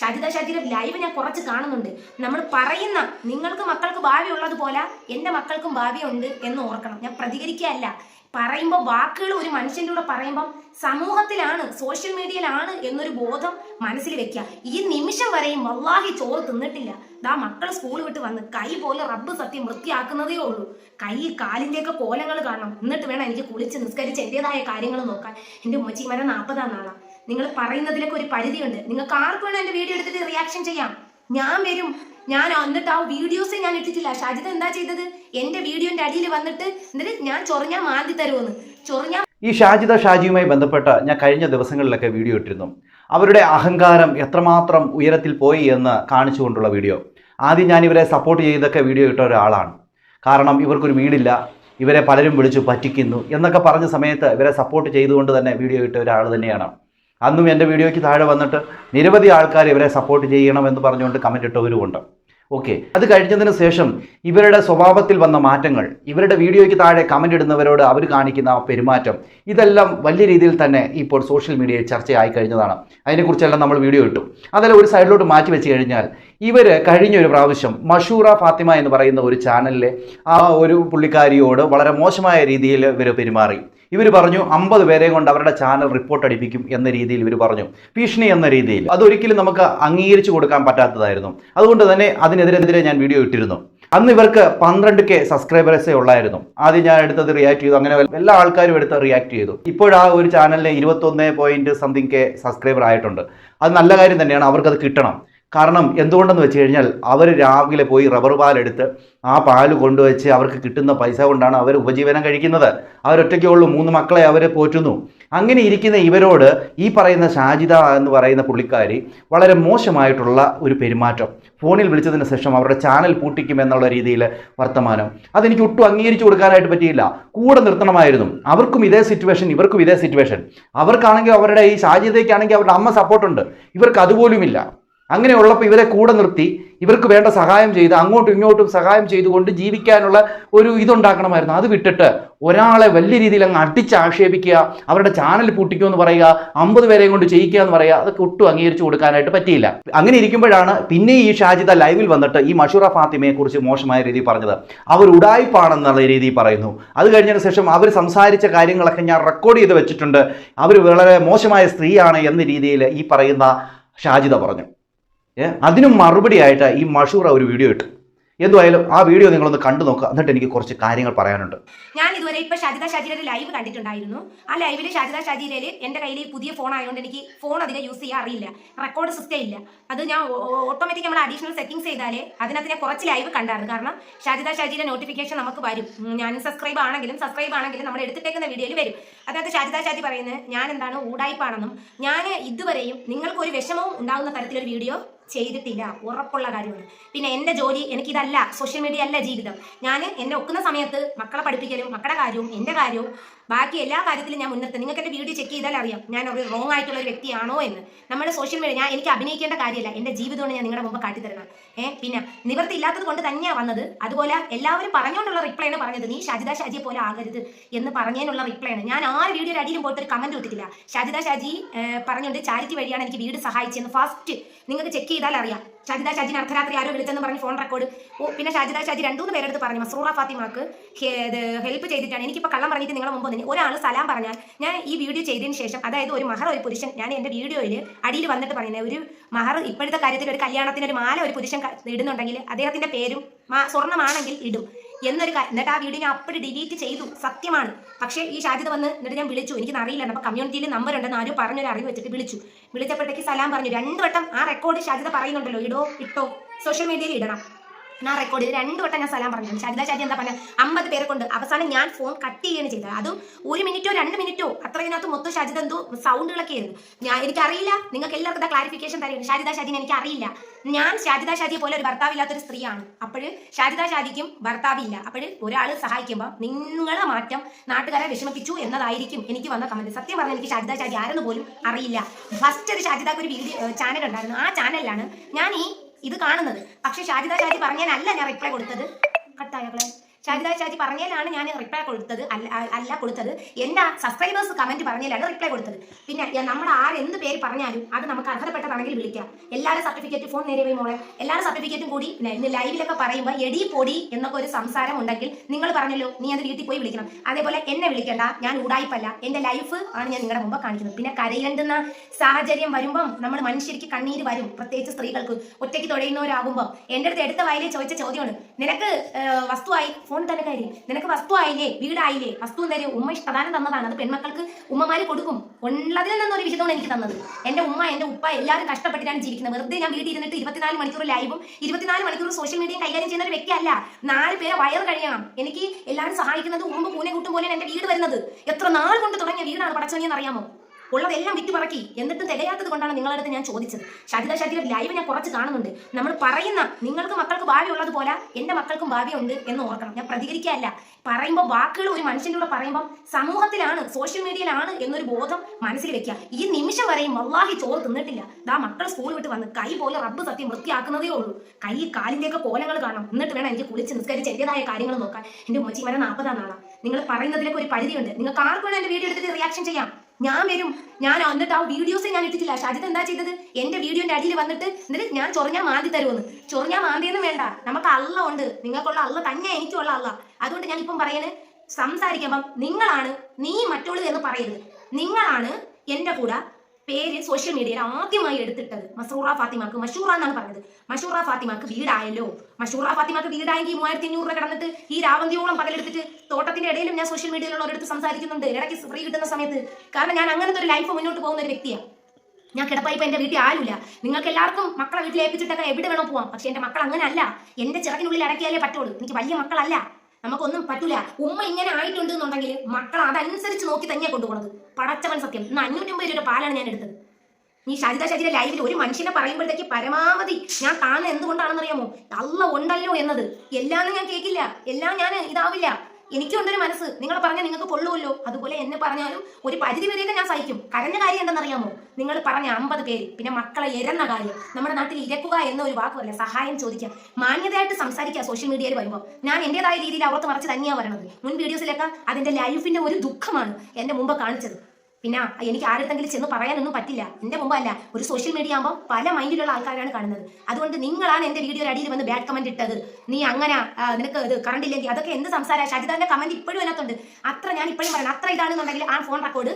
ഷാജിദ ഷാജിയുടെ ലൈവ് ഞാൻ കുറച്ച് കാണുന്നുണ്ട്. നമ്മൾ പറയുന്ന നിങ്ങൾക്ക് മക്കൾക്ക് ഭാവി ഉള്ളതുപോലെ എന്റെ മക്കൾക്കും ഭാവിയുണ്ട് എന്ന് ഓർക്കണം. ഞാൻ പ്രതികരിക്കുകയല്ല. പറയുമ്പോൾ വാക്കുകൾ ഒരു മനുഷ്യന്റെ കൂടെ പറയുമ്പം സമൂഹത്തിലാണ് സോഷ്യൽ മീഡിയയിലാണ് എന്നൊരു ബോധം മനസ്സിൽ വെക്കുക. ഈ നിമിഷം വരെയും വല്ലാഹി ചോറ് തിന്നിട്ടില്ല. ദാ മക്കൾ സ്കൂൾ വിട്ട് വന്ന് കൈ പോലെ റബ്ബ് സത്യം വൃത്തിയാക്കുന്നതേ ഉള്ളൂ. കൈ കാലിന്റെയൊക്കെ കോലങ്ങൾ കാണണം. എന്നിട്ട് വേണം എനിക്ക് കുളിച്ച് നിസ്കരിച്ച് എന്റെതായ കാര്യങ്ങൾ നോക്കാൻ. എന്റെ മൊച്ചി വരെ നാൽപ്പതാം നാളാ. നിങ്ങൾ പറയുന്നതിലൊക്കെ ഒരു പരിധിയുണ്ട്. നിങ്ങൾക്ക് ആർക്ക് വേണം എന്റെ വീഡിയോ എടുത്തിട്ട് റിയാക്ഷൻ ചെയ്യാം. ഞാൻ വരും. ഞാൻ എന്നിട്ട് ആ വീഡിയോസ് ഞാൻ ഇട്ടിട്ടില്ല. ഷാജിത എന്താ ചെയ്തത്? എന്റെ വീഡിയോന്റെ അടിയിൽ വന്നിട്ട് എന്നിട്ട് ഞാൻ ചൊറിഞ്ഞാൽ മാന്തി തരുമെന്ന് ചൊറിഞ്ഞാൽ ഈ ഷാജിത ഷാജിയുമായി ബന്ധപ്പെട്ട ഞാൻ കഴിഞ്ഞ ദിവസങ്ങളിലൊക്കെ വീഡിയോ ഇട്ടിരുന്നു. അവരുടെ അഹങ്കാരം എത്രമാത്രം ഉയരത്തിൽ പോയി എന്ന് കാണിച്ചുകൊണ്ടുള്ള വീഡിയോ ആദ്യം ഞാൻ ഇവരെ സപ്പോർട്ട് ചെയ്തൊക്കെ വീഡിയോ ഇട്ട ഒരാളാണ്. കാരണം ഇവർക്കൊരു വീടില്ല. ഇവരെ പലരും വിളിച്ചു പറ്റിക്കുന്നു. എന്നൊക്കെ പറഞ്ഞ സമയത്ത് ഇവരെ സപ്പോർട്ട് ചെയ്തുകൊണ്ട് തന്നെ വീഡിയോ ഇട്ട ഒരാൾ തന്നെയാണ്. അന്നും എന്റെ വീഡിയോയ്ക്ക് താഴെ വന്നിട്ട് നിരവധി ആൾക്കാർ ഇവരെ സപ്പോർട്ട് ചെയ്യണമെന്ന് പറഞ്ഞുകൊണ്ട് കമന്റ് ഇട്ടവരുമുണ്ട്. ഓക്കെ അത് കഴിഞ്ഞതിന് ശേഷം ഇവരുടെ സ്വഭാവത്തിൽ വന്ന മാറ്റങ്ങൾ ഇവരുടെ വീഡിയോയ്ക്ക് താഴെ കമന്റ് ഇടുന്നവരോട് അവർ കാണിക്കുന്ന പെരുമാറ്റം ഇതെല്ലാം വലിയ രീതിയിൽ തന്നെ ഇപ്പോൾ സോഷ്യൽ മീഡിയയിൽ ചർച്ചയായി കഴിഞ്ഞതാണ്. അതിനെക്കുറിച്ചെല്ലാം നമ്മൾ വീഡിയോ ഇട്ടു. അതെല്ലാം ഒരു സൈഡിലോട്ട് മാറ്റി വെച്ച് കഴിഞ്ഞാൽ ഇവർ കഴിഞ്ഞ ഒരു പ്രാവശ്യം മഷൂറ ഫാത്തിമ എന്ന് പറയുന്ന ഒരു ചാനലിലെ ആ ഒരു പുള്ളിക്കാരിയോട് വളരെ മോശമായ രീതിയിൽ ഇവർ പെരുമാറി. ഇവർ പറഞ്ഞു അമ്പത് പേരെ കൊണ്ട് അവരുടെ ചാനൽ റിപ്പോർട്ട് അടിപ്പിക്കും എന്ന രീതിയിൽ ഇവർ പറഞ്ഞു. ഭീഷണി എന്ന രീതിയിൽ. അതൊരിക്കലും നമുക്ക് അംഗീകരിച്ചു കൊടുക്കാൻ പറ്റാത്തതായിരുന്നു. അതുകൊണ്ട് തന്നെ അതിനെതിരെതിരെ ഞാൻ വീഡിയോ ഇട്ടിരുന്നു. അന്ന് ഇവർക്ക് പന്ത്രണ്ട് കെ സബ്സ്ക്രൈബേഴ്സേ ഉള്ളായിരുന്നു. ആദ്യം ഞാൻ എടുത്തത് റിയാക്ട് ചെയ്തു. അങ്ങനെ എല്ലാ ആൾക്കാരും എടുത്ത് റിയാക്ട് ചെയ്തു. ഇപ്പോഴാ ഒരു ചാനലിന് ഇരുപത്തൊന്ന് പോയിന്റ് സംതിങ് കെ സബ്സ്ക്രൈബർ ആയിട്ടുണ്ട്. അത് നല്ല കാര്യം തന്നെയാണ്. അവർക്കത് കിട്ടണം. കാരണം എന്തുകൊണ്ടെന്ന് വെച്ച് കഴിഞ്ഞാൽ അവർ രാവിലെ പോയി റബ്ബർ പാലെടുത്ത് ആ പാൽ കൊണ്ടുവച്ച് അവർക്ക് കിട്ടുന്ന പൈസ കൊണ്ടാണ് അവർ ഉപജീവനം കഴിക്കുന്നത്. അവരൊറ്റയ്ക്കേ ഉള്ളൂ മൂന്ന് മക്കളെ അവർ പോറ്റുന്നു. അങ്ങനെ ഇരിക്കുന്ന ഇവരോട് ഈ പറയുന്ന ഷാജിദ എന്ന് പറയുന്ന പുള്ളിക്കാരി വളരെ മോശമായിട്ടുള്ള ഒരു പെരുമാറ്റം. ഫോണിൽ വിളിച്ചതിന് ശേഷം അവരുടെ ചാനൽ പൂട്ടിക്കുമെന്നുള്ള രീതിയിൽ വർത്തമാനം. അതെനിക്ക് ഒട്ടും അംഗീകരിച്ചു കൊടുക്കാനായിട്ട് പറ്റിയില്ല. കൂടെ നിർത്തണമായിരുന്നു. അവർക്കും ഇതേ സിറ്റുവേഷൻ ഇവർക്കും ഇതേ സിറ്റുവേഷൻ അവർക്കാണെങ്കിൽ അവരുടെ ഈ ഷാജിദയ്ക്കാണെങ്കിൽ അവരുടെ അമ്മ സപ്പോർട്ടുണ്ട് ഇവർക്ക് അതുപോലുമില്ല. അങ്ങനെ ഉള്ളപ്പോൾ ഇവരെ കൂടെ നിർത്തി ഇവർക്ക് വേണ്ട സഹായം ചെയ്ത് അങ്ങോട്ടും ഇങ്ങോട്ടും സഹായം ചെയ്തുകൊണ്ട് ജീവിക്കാനുള്ള ഒരു ഇതുണ്ടാക്കണമായിരുന്നു. അത് വിട്ടിട്ട് ഒരാളെ വലിയ രീതിയിൽ അങ്ങ് അടിച്ച് ആക്ഷേപിക്കുക അവരുടെ ചാനൽ പൂട്ടിക്കുമെന്ന് പറയുക അമ്പത് പേരെയും കൊണ്ട് ചെയ്യിക്കുക എന്ന് പറയുക അതൊക്കെ ഒട്ടും അംഗീകരിച്ചു കൊടുക്കാനായിട്ട് പറ്റിയില്ല. അങ്ങനെ ഇരിക്കുമ്പോഴാണ് പിന്നെ ഈ ഷാജിദ ലൈവിൽ വന്നിട്ട് ഈ മഷൂറ ഫാത്തിമയെ കുറിച്ച് മോശമായ രീതിയിൽ പറഞ്ഞത്. അവർ ഉടായ്പാണെന്നുള്ള രീതിയിൽ പറയുന്നു. അത് കഴിഞ്ഞതിന് ശേഷം അവർ സംസാരിച്ച കാര്യങ്ങളൊക്കെ ഞാൻ റെക്കോർഡ് ചെയ്ത് വെച്ചിട്ടുണ്ട്. അവർ വളരെ മോശമായ സ്ത്രീയാണ് എന്ന രീതിയിൽ ഈ പറയുന്ന ഷാജിദ പറഞ്ഞു. അതിനും മറുപടിയായിട്ട് ഈ മഷൂർ ഒരു വീഡിയോ ഇട്ടു. എന്തുമായാലും ആ വീഡിയോ നിങ്ങളൊന്ന് കണ്ടു നോക്കുക. എന്നിട്ട് എനിക്ക് കുറച്ച് കാര്യങ്ങൾ പറയാനുണ്ട്. ഞാൻ ഇതുവരെ ഇപ്പൊ ഷാജിദ ഷാജിയുടെ ലൈവ് കണ്ടിട്ടുണ്ടായിരുന്നു. ആ ലൈവിൽ ഷാജിദ ഷാജിയിൽ എന്റെ കയ്യിൽ പുതിയ ഫോൺ ആയതുകൊണ്ട് എനിക്ക് ഫോൺ അധികം യൂസ് ചെയ്യാൻ അറിയില്ല. റെക്കോർഡ് സിസ്റ്റം ഇല്ല. അത് ഞാൻ ഓട്ടോമാറ്റിക് നമ്മൾ അഡീഷണൽ സെറ്റിംഗ്സ് ചെയ്താലേ അതിനകത്ത് ഞാൻ കുറച്ച് ലൈവ് കണ്ടായിരുന്നു. കാരണം ഷാജിദ ഷാജിയുടെ നോട്ടിഫിക്കേഷൻ നമുക്ക് വരും. ഞാൻ സബ്സ്ക്രൈബ് ആണെങ്കിലും സബ്സ്ക്രൈബ് ആണെങ്കിലും നമ്മൾ എടുത്തിട്ടേക്കുന്ന വീഡിയോയിൽ വരും. അതായത് ഷാജിദ ഷാജി പറയുന്നത് ഞാൻ എന്താണ് ഊടായ്പാണെന്നും ഞാൻ ഇതുവരെയും നിങ്ങൾക്ക് ഒരു വിഷമവും ഉണ്ടാകുന്ന തരത്തിലൊരു വീഡിയോ ചെയ്തിട്ടില്ല. ഉറപ്പുള്ള കാര്യമാണ്. പിന്നെ എന്റെ ജോലി എനിക്കിതല്ല. സോഷ്യൽ മീഡിയ അല്ല ജീവിതം. ഞാൻ എന്നെ ഒക്കുന്ന സമയത്ത് മക്കളെ പഠിപ്പിക്കലും മക്കളുടെ കാര്യവും എന്റെ കാര്യവും ബാക്കി എല്ലാ കാര്യത്തിലും ഞാൻ മുന്നിട്ട് നിങ്ങൾക്ക് എന്റെ വീഡിയോ ചെക്ക് ചെയ്താൽ അറിയാം. ഞാൻ ഒരു റോങ് ആയിട്ടുള്ള ഒരു വ്യക്തിയാണോ എന്ന്. നമ്മുടെ സോഷ്യൽ മീഡിയ ഞാൻ എനിക്ക് അഭിനയിക്കേണ്ട കാര്യമല്ല. എന്റെ ജീവിതമാണ് ഞാൻ നിങ്ങളുടെ മുമ്പ് കാട്ടിത്തരണം ഏഹ് പിന്നെ നിവൃത്തി ഇല്ലാത്തത് കൊണ്ട് തന്നെയാണ് വന്നത്. അതുപോലെ എല്ലാവരും പറഞ്ഞുകൊണ്ടുള്ള റിപ്ലൈ ആണ് പറഞ്ഞത്. നീ ഷാജിദ ഷാജിയെ പോലെ ആകരുത് എന്ന് പറഞ്ഞതിനുള്ള റിപ്ലൈ ആണ്. ഞാൻ ആര് വീഡിയോയുടെ അടിയിലും പോയിട്ട് ഒരു കമന്റ് ഇട്ടിട്ടില്ല. ഷാജിദ ഷാജി പറഞ്ഞുകൊണ്ട് ചാരിറ്റി വഴിയാണ് എനിക്ക് വീട് സഹായിച്ചെന്ന് ഫസ്റ്റ് നിങ്ങൾക്ക് ചെക്ക് ചെയ്താൽ അറിയാം ഷാജിദ ഷാജിന് അർദ്ധരാത്രി ആരോ വിളിച്ചെന്ന് പറഞ്ഞ് ഫോൺ റെക്കോർഡ് ഓ പിന്നെ ഷാജിദ ഷാജി രണ്ടുമൂന്ന് പേരെടുത്ത് പറഞ്ഞു. മസറൂറ ഫാത്തിമാക്ക് ഹെൽപ്പ് ചെയ്തിട്ടാണ്. എനിക്കിപ്പോൾ കള്ളം പറഞ്ഞിട്ട് നിങ്ങളെ മുമ്പ് തന്നെ ഒരാൾ സലാം പറഞ്ഞാൽ ഞാൻ ഈ വീഡിയോ ചെയ്തതിന് ശേഷം അതായത് ഒരു മഹർ ഒരു പുരുഷൻ ഞാൻ എന്റെ വീഡിയോയിൽ അടിയിൽ വന്നിട്ട് പറയുന്നത് ഒരു മഹർ ഇപ്പോഴത്തെ കാര്യത്തിൽ ഒരു കല്യാണത്തിന് ഒരു മാല ഒരു പുരുഷൻ ഇടുന്നുണ്ടെങ്കിൽ അദ്ദേഹത്തിന്റെ പേരും സ്വർണമാണെങ്കിൽ ഇടും. എന്നൊരു കാര്യം എന്നിട്ട് ആ വീഡിയോ ഞാൻ അപ്പോഴും ഡിലീറ്റ് ചെയ്തു. സത്യമാണ്. പക്ഷേ ഈ ഷാജിദ വന്ന് എന്നിട്ട് ഞാൻ വിളിച്ചു. എനിക്ക് അറിയില്ല അപ്പോൾ കമ്മ്യൂണിറ്റിയിൽ നമ്പർ ഉണ്ടെന്ന് ആരും പറഞ്ഞൊരു അറിവ് വെച്ചിട്ട് വിളിച്ചു. വിളിച്ചപ്പോഴത്തേക്ക് സലാം പറഞ്ഞു. രണ്ടു വട്ടം ആ റെക്കോർഡ് ഷാജിദ പറയുന്നുണ്ടല്ലോ. ഇടോ ഇട്ടോ. സോഷ്യൽ മീഡിയയിൽ ഇടണം. ഞാൻ റെക്കോർഡ് ചെയ്ത് രണ്ടു വട്ടം ഞാൻ സലാം പറഞ്ഞു. ഷാജിദ ഷാജി എന്താ പറഞ്ഞത് അമ്പത് പേരെ കൊണ്ട് അവസാനം ഞാൻ ഫോൺ കട്ട് ചെയ്യുകയാണ് ചെയ്തത്. അതും ഒരു മിനിറ്റോ രണ്ട് മിനിറ്റോ അത്രയതിനകത്ത് മൊത്തം ഷാജിദ എന്തോ സൗണ്ടുകളൊക്കെ ആയിരുന്നു. ഞാൻ എനിക്കറിയില്ല. നിങ്ങൾക്ക് എല്ലാവർക്കും ക്ലാരിഫിക്കേഷൻ തരുന്നു ഷാജിദ ഷാജിനെ എനിക്ക് അറിയില്ല ഞാൻ ഷാജിദ ഷാജിയെ പോലെ ഒരു ഭർത്താവില്ലാത്തൊരു സ്ത്രീയാണ്. അപ്പോൾ ഷാജിദ ഷാജിക്കും ഭർത്താവില്ല. അപ്പോൾ ഒരാൾ സഹായിക്കുമ്പോൾ നിങ്ങളെ മാറ്റം നാട്ടുകാരെ വിഷമിപ്പിച്ചു എന്നതായിരിക്കും എനിക്ക് വന്ന കമന്റ് സത്യം പറഞ്ഞാൽ എനിക്ക് ഷാജിദ ഷാജി ആരെന്ന് പോലും അറിയില്ല. ഫസ്റ്റ് ഒരു ഷാജിദാക്ക് ഒരു വീഡിയോ ചാനൽ ഉണ്ടായിരുന്നു. ആ ചാനലിലാണ് ഞാൻ ഈ ഇത് കാണുന്നത്. പക്ഷെ ഷാജിദാ ഷാജി പറഞ്ഞാലല്ല ഞാൻ റിപ്ലൈ കൊടുത്തത്. കട്ടായകളെ ഷാജിദ ഷാജി പറഞ്ഞാലാണ് ഞാൻ റിപ്ലൈ കൊടുത്തത്. അല്ല അല്ല കൊടുത്തത്. എന്റെ സബ്സ്ക്രൈബേഴ്സ് കമന്റ് പറഞ്ഞാലാണ് റിപ്ലൈ കൊടുത്തത്. പിന്നെ നമ്മൾ ആരെന്ത് പേര് പറഞ്ഞാലും അത് നമുക്ക് അർഹതപ്പെട്ടതാണെങ്കിൽ വിളിക്കാം. എല്ലാവരും സർട്ടിഫിക്കറ്റ് ഫോൺ നേരെ പോയി മോളെ. എല്ലാവരും സർട്ടിഫിക്കറ്റും കൂടി ഇന്ന് ലൈവിലൊക്കെ പറയുമ്പോൾ എടി പൊടി എന്നൊക്കെ ഒരു സംസാരം ഉണ്ടെങ്കിൽ നിങ്ങൾ പറഞ്ഞല്ലോ നീ അത് വീട്ടിൽ പോയി വിളിക്കണം. അതേപോലെ എന്നെ വിളിക്കണ്ട ഞാൻ ഉടായ്പല്ല എന്റെ ലൈഫ് ആണ് ഞാൻ നിങ്ങളുടെ മുമ്പ് കാണിക്കുന്നത്. പിന്നെ കരയേണ്ടുന്ന സാഹചര്യം വരുമ്പം നമ്മൾ മനുഷ്യർക്ക് കണ്ണീര് വരും പ്രത്യേകിച്ച് സ്ത്രീകൾക്ക്. ഒറ്റയ്ക്ക് തുഴയുന്നവരാകുമ്പോൾ എന്റെ അടുത്ത് എടുത്ത വയലിൽ ചോദിച്ച ചോദ്യമാണ് നിനക്ക് വസ്തുവായി ഫോൺ തന്നെ കാര്യം. നിനക്ക് വസ്തു ആയില്ലേ? വീടായില്ലേ? വസ്തു തരും ഉമ്മ ഇഷ്ടദാനം തന്നതാണ്. അത് പെൺമക്കൾക്ക് ഉമ്മമാര് കൊടുക്കും. ഉള്ളതിൽ നിന്നൊരു വിഹിതമാണ് എനിക്ക് തന്നത്. എന്റെ ഉമ്മ എന്റെ ഉപ്പ എല്ലാവരും കഷ്ടപ്പെട്ടിട്ടാണ് ജീവിക്കുന്നത്. വെറുതെ ഞാൻ വീട്ടിൽ ഇരുന്നിട്ട് ഇരുപത്തിനാല് മണിക്കൂർ ലൈവും ഇരുപത്തിനാല് മണിക്കൂർ സോഷ്യൽ മീഡിയയും കൈകാര്യം ചെയ്യുന്ന ഒരു വ്യക്തിയല്ല. നാല് പേരെ വയർ കഴിയണം എനിക്ക് എല്ലാവരും സഹായിക്കുന്നത് ഉമ്മ പൂനെ കൂട്ടും പോലെയാണ് എന്റെ വീട് വരുന്നത്. എത്ര നാൾ കൊണ്ട് തുടങ്ങിയ വീടാണ് പടച്ചോനിയെന്ന് അറിയാമോ? ഉള്ളതെല്ലാം വിറ്റ് പറക്കി എന്നിട്ടും തികയാത്തത് കൊണ്ടാണ് നിങ്ങളുടെ അടുത്ത് ഞാൻ ചോദിച്ചത്. ഷാജിദ ശരീരം ലൈവ് ഞാൻ കുറച്ച് കാണുന്നുണ്ട്. നമ്മൾ പറയുന്ന നിങ്ങൾക്ക് മക്കൾക്ക് ഭാവി ഉള്ളത് പോലെ എന്റെ മക്കൾക്കും ഉണ്ട് എന്ന് ഓർക്കണം. ഞാൻ പ്രതികരിക്കാല്ല പറയുമ്പോൾ വാക്കുകൾ ഒരു മനുഷ്യന്റെ കൂടെ പറയുമ്പോൾ സമൂഹത്തിലാണ് സോഷ്യൽ മീഡിയയിലാണ് എന്നൊരു ബോധം മനസ്സിൽ വെക്കുക. ഈ നിമിഷം വരെയും വല്ലാഹി ചോറ് തിന്നിട്ടില്ല. ദാ മക്കൾ സ്കൂൾ വിട്ട് വന്ന് കൈ പോലെ റബ്ബ് സത്യം വൃത്തിയാക്കുന്നതേ ഉള്ളൂ. കൈ കാലിന്റെയൊക്കെ കോലങ്ങൾ കാണാം എന്നിട്ട് വേണം എനിക്ക് കുളിച്ച് നിസ്കരിച്ച് എന്റേതായ കാര്യങ്ങൾ നോക്കാൻ. എന്റെ മോച്ചി വരെ നാൽപ്പതാം നാളാണ് നിങ്ങൾ പറയുന്നതിലൊക്കെ ഒരു പരിധിയുണ്ട്. നിങ്ങൾക്ക് ആർക്കും വേണം എന്റെ വീഡിയോ എടുത്തിട്ട് റിയാക്ഷൻ ചെയ്യാം? ഞാൻ വരും. ഞാൻ എന്നിട്ട് ആ വീഡിയോസ് ഞാൻ ഇട്ടിട്ടില്ല. ഷാജിദ് എന്താ ചെയ്തത്? എന്റെ വീഡിയോന്റെ അടിയിൽ വന്നിട്ട് എന്നിട്ട് ഞാൻ ചൊറിഞ്ഞാൽ മാന്തി തരുമെന്ന്. ചൊറിഞ്ഞാൽ മാന്തിയെന്നും വേണ്ട. നമുക്ക് അള്ള ഉണ്ട്. നിങ്ങൾക്കുള്ള അള്ള തന്നെ എനിക്കുള്ള അള്ള. അതുകൊണ്ട് ഞാൻ ഇപ്പം പറയുന്നത് സംസാരിക്കുമ്പം നിങ്ങളാണ് നീ മറ്റുള്ളത് എന്ന് പറയരുത്. നിങ്ങളാണ് എന്റെ കൂടെ പേര് സോഷ്യൽ മീഡിയയിൽ ആദ്യമായി എടുത്തിട്ടത് മസൂറ ഫാത്തിമാക്ക് മഷൂറ എന്നാണ് പറഞ്ഞത്. മഷൂറ ഫാത്തിമാക്ക് വീടായല്ലോ. മഷൂറ ഫാത്തിമാക്ക് വീടായെങ്കിൽ മൂവായിരത്തി അഞ്ഞൂറ് രൂപ കിടന്നിട്ട് ഈ രാവന്തിയോളം പകലെടുത്തിട്ട് തോട്ടത്തിന്റെ ഇടയിലും ഞാൻ സോഷ്യൽ മീഡിയയിലുള്ളവരെടുത്ത് സംസാരിക്കുന്നുണ്ട്. ഇടയ്ക്ക് ഫ്രീ കിട്ടുന്ന സമയത്ത്. കാരണം ഞാൻ അങ്ങനത്തെ ഒരു ലൈഫ് മുന്നോട്ട് പോകുന്ന ഒരു വ്യക്തിയാണ് ഞാൻ കിടപ്പായിപ്പോ എന്റെ വീട്ടിൽ ആരുമില്ല. നിങ്ങൾക്ക് എല്ലാവർക്കും മക്കളെ വീട്ടിൽ ഏൽപ്പിച്ചിട്ടൊക്കെ എവിടെ വേണോ പോവാം. പക്ഷെ എന്റെ മക്കൾ അങ്ങനെ അല്ല എന്റെ ചിറകിനുള്ളിൽ അടക്കിയാലേ പറ്റുള്ളൂ. എനിക്ക് വലിയ മക്കളല്ല. നമുക്കൊന്നും പറ്റൂല. ഉമ്മ ഇങ്ങനെ ആയിട്ടുണ്ട് എന്നുണ്ടെങ്കിൽ മക്കൾ അതനുസരിച്ച് നോക്കി തന്നെയാണ് കൊണ്ടുപോകുന്നത് പടച്ചവൻ സത്യം. ഇന്ന് അഞ്ഞൂറ്റമ്പത് രൂപ പാലാണ് ഞാൻ എടുത്തത്. നീ ശരിത ഷാജിയുടെ ലൈവിൽ ഒരു മനുഷ്യനെ പറയുമ്പോഴത്തേക്ക് പരമാവധി ഞാൻ താന്ന് എന്തുകൊണ്ടാണെന്ന് അറിയാമോ അല്ല ഉണ്ടല്ലോ എന്നത്. എല്ലാം ഞാൻ കേൾക്കില്ല എല്ലാം ഞാൻ ഇതാവില്ല. എനിക്കുണ്ടൊരു മനസ്സ്. നിങ്ങൾ പറഞ്ഞാൽ നിങ്ങൾക്ക് കൊള്ളുമല്ലോ അതുപോലെ എന്നെ പറഞ്ഞാലും ഒരു പരിധി വരെയൊക്കെ ഞാൻ സഹിക്കും. കരഞ്ഞ കാര്യം എന്തെന്നറിയാമോ? നിങ്ങൾ പറഞ്ഞ അമ്പത് പേര് പിന്നെ മക്കളെ ഇരന്ന കാര്യം നമ്മുടെ നാട്ടിൽ ഇരക്കുക എന്ന ഒരു വാക്കുമല്ല സഹായം ചോദിക്കുക. മാന്യതയായിട്ട് സംസാരിക്കുക സോഷ്യൽ മീഡിയയിൽ വരുമ്പോൾ. ഞാൻ എന്റെതായ രീതിയിൽ അവർക്ക് മറിച്ച് തന്നെയാണ് വരണത് മുൻ വീഡിയോസിലൊക്കെ അതിന്റെ ലൈഫിന്റെ ഒരു ദുഃഖമാണ് എന്റെ മുമ്പ് കാണിച്ചത്. പിന്നെ എനിക്ക് ആരുടെങ്കിലും ചെന്ന് പറയാനൊന്നും പറ്റില്ല. എന്റെ മുമ്പല്ല ഒരു സോഷ്യൽ മീഡിയ ആകുമ്പോൾ പല മൈൻഡിലുള്ള ആൾക്കാരാണ് കാണുന്നത്. അതുകൊണ്ട് നിങ്ങളാണ് എന്റെ വീഡിയോ അടിയിൽ വന്ന് ബാഡ് കമന്റ് ഇട്ടത്. നീ അങ്ങനെ നിനക്ക് ഇത് കറണ്ട് ഇല്ലെങ്കിൽ. അതൊക്കെ എന്ത് സംസാരം? ഷജിതാന്റെ കമന്റ് ഇപ്പോഴും അതിനകത്തുണ്ട്. അത്ര ഞാൻ ഇപ്പോഴും പറയണം. അത്ര ഇതാണെന്നുണ്ടെങ്കിൽ ആ ഫോൺ റെക്കോർഡ്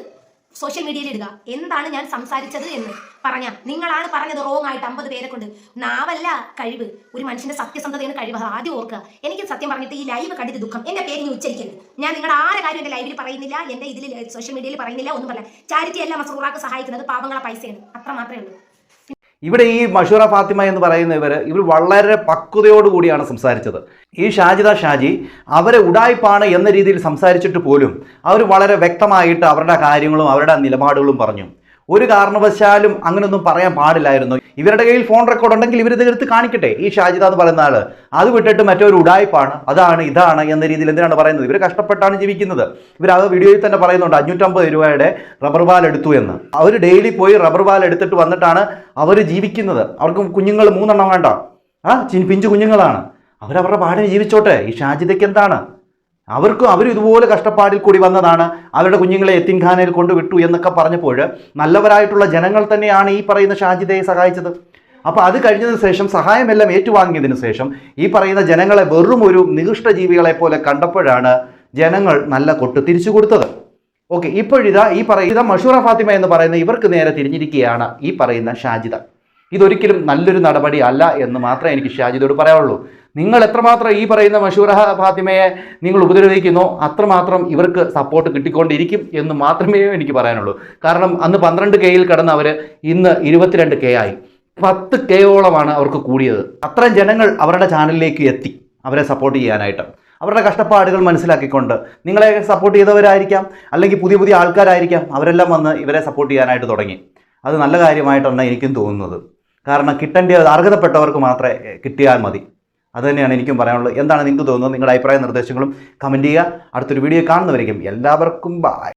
സോഷ്യൽ മീഡിയയിൽ ഇടുക. എന്താണ് ഞാൻ സംസാരിച്ചത് എന്ന് പറഞ്ഞ നിങ്ങളാണ് പറഞ്ഞത് റോങ് ആയിട്ട് അമ്പത് പേരെ കൊണ്ട്. നാവല്ല കഴിവ്. ഒരു മനുഷ്യന്റെ സത്യസന്ധതയാണ് കഴിവ്. ആദ്യം ഓർക്കുക. എനിക്ക് സത്യം പറഞ്ഞിട്ട് ഈ ലൈവ് കണ്ടിട്ട് ദുഃഖം. എന്റെ പേര് ഇനി ഉച്ചരിക്കരുത്. ഞാൻ നിങ്ങളുടെ ആരെ കാര്യം എന്റെ ലൈവിൽ പറയുന്നില്ല എന്റെ ഇതിൽ സോഷ്യൽ മീഡിയയിൽ പറയുന്നില്ല ഒന്നും പറയില്ല. ചാരിറ്റി അല്ല മസൂറാക്ക് സഹായിക്കുന്നത്. പാവങ്ങളെ പൈസയാണ്. അത്ര മാത്രമേ ഉള്ളൂ. ഇവിടെ ഈ മഷൂറ ഫാത്തിമ എന്ന് പറയുന്ന ഇവർ ഇവർ വളരെ പക്വതയോടുകൂടിയാണ് സംസാരിച്ചത്. ഈ ഷാജിദ ഷാജി അവരെ ഉടായ്പാണ് എന്ന രീതിയിൽ സംസാരിച്ചിട്ട് പോലും അവർ വളരെ വ്യക്തമായിട്ട് അവരുടെ കാര്യങ്ങളും അവരുടെ നിലപാടുകളും പറഞ്ഞു. ഒരു കാരണവശാലും അങ്ങനെയൊന്നും പറയാൻ പാടില്ലായിരുന്നു. ഇവരുടെ കയ്യിൽ ഫോൺ റെക്കോർഡ് ഉണ്ടെങ്കിൽ ഇവരിത് എടുത്ത് കാണിക്കട്ടെ. ഈ ഷാജിദ എന്ന് പറയുന്ന ആൾ. അത് വിട്ടിട്ട് മറ്റൊരു ഉടായ്പാണ്. അതാണ് ഇതാണ് എന്ന രീതിയിൽ എന്തിനാണ് പറയുന്നത്? ഇവർ കഷ്ടപ്പെട്ടാണ് ജീവിക്കുന്നത്. ഇവർ ആ വീഡിയോയിൽ തന്നെ പറയുന്നുണ്ട് അഞ്ഞൂറ്റമ്പത് രൂപയുടെ റബ്ബർ ബാൽ എടുത്തു എന്ന്. അവർ ഡെയിലി പോയി റബ്ബർ ബാൽ എടുത്തിട്ട് വന്നിട്ടാണ് അവർ ജീവിക്കുന്നത്. അവർക്ക് കുഞ്ഞുങ്ങൾ മൂന്നെണ്ണം വേണ്ട. ആ പിഞ്ചു കുഞ്ഞുങ്ങളാണ്. അവരവരുടെ പാടിന് ജീവിച്ചോട്ടെ. ഈ ഷാജിദയ്ക്ക് എന്താണ്? അവർക്കും അവർ ഇതുപോലെ കഷ്ടപ്പാടിൽ കൂടി വന്നതാണ്. അവരുടെ കുഞ്ഞുങ്ങളെ എത്തിൻഖാനയിൽ കൊണ്ടുവിട്ടു എന്നൊക്കെ പറഞ്ഞപ്പോൾ നല്ലവരായിട്ടുള്ള ജനങ്ങൾ തന്നെയാണ് ഈ പറയുന്ന ഷാജിദയെ സഹായിച്ചത്. അപ്പോൾ അത് കഴിഞ്ഞതിന് ശേഷം സഹായമെല്ലാം ഏറ്റുവാങ്ങിയതിനു ശേഷം ഈ പറയുന്ന ജനങ്ങളെ വെറും ഒരു നികൃഷ്ട ജീവികളെ പോലെ കണ്ടപ്പോഴാണ് ജനങ്ങൾ നല്ല കൊട്ട് തിരിച്ചു കൊടുത്തത്. ഓക്കെ ഇപ്പോഴിതാ ഈ പറയുന്ന മഷൂറ ഫാത്തിമ എന്ന് പറയുന്ന ഇവർക്ക് നേരെ തിരിഞ്ഞിരിക്കുകയാണ് ഈ പറയുന്ന ഷാജിദ. ഇതൊരിക്കലും നല്ലൊരു നടപടി അല്ല എന്ന് മാത്രമേ എനിക്ക് ഷാജിദോട് പറയാനുള്ളൂ. നിങ്ങൾ എത്രമാത്രം ഈ പറയുന്ന മഷൂറ ഫാത്തിമയെ നിങ്ങൾ ഉപദ്രവിക്കുന്നോ അത്രമാത്രം ഇവർക്ക് സപ്പോർട്ട് കിട്ടിക്കൊണ്ടിരിക്കും എന്ന് മാത്രമേ എനിക്ക് പറയാനുള്ളൂ. കാരണം അന്ന് പന്ത്രണ്ട് കെയിൽ കടന്ന് അവർ ഇന്ന് ഇരുപത്തിരണ്ട് കെ ആയി. പത്ത് കെയോളമാണ് അവർക്ക് കൂടിയത്. അത്രയും ജനങ്ങൾ അവരുടെ ചാനലിലേക്ക് എത്തി അവരെ സപ്പോർട്ട് ചെയ്യാനായിട്ട്. അവരുടെ കഷ്ടപ്പാടുകൾ മനസ്സിലാക്കിക്കൊണ്ട് നിങ്ങളെ സപ്പോർട്ട് ചെയ്തവരായിരിക്കാം അല്ലെങ്കിൽ പുതിയ പുതിയ ആൾക്കാരായിരിക്കാം അവരെല്ലാം വന്ന് ഇവരെ സപ്പോർട്ട് ചെയ്യാനായിട്ട് തുടങ്ങി. അത് നല്ല കാര്യമായിട്ടാണ് എനിക്കും തോന്നുന്നത്. കാരണം കിട്ടേണ്ട അർഹതപ്പെട്ടവർക്ക് മാത്രമേ കിട്ടിയാൽ മതി. അത് തന്നെയാണ് എനിക്കും പറയാനുള്ളത്. എന്താണ് നിങ്ങൾക്ക് തോന്നുന്നത്? നിങ്ങളുടെ അഭിപ്രായ നിർദ്ദേശങ്ങളും കമന്റ് ചെയ്യുക. അടുത്തൊരു വീഡിയോ കാണുന്നവരിക്കും എല്ലാവർക്കും ബായ്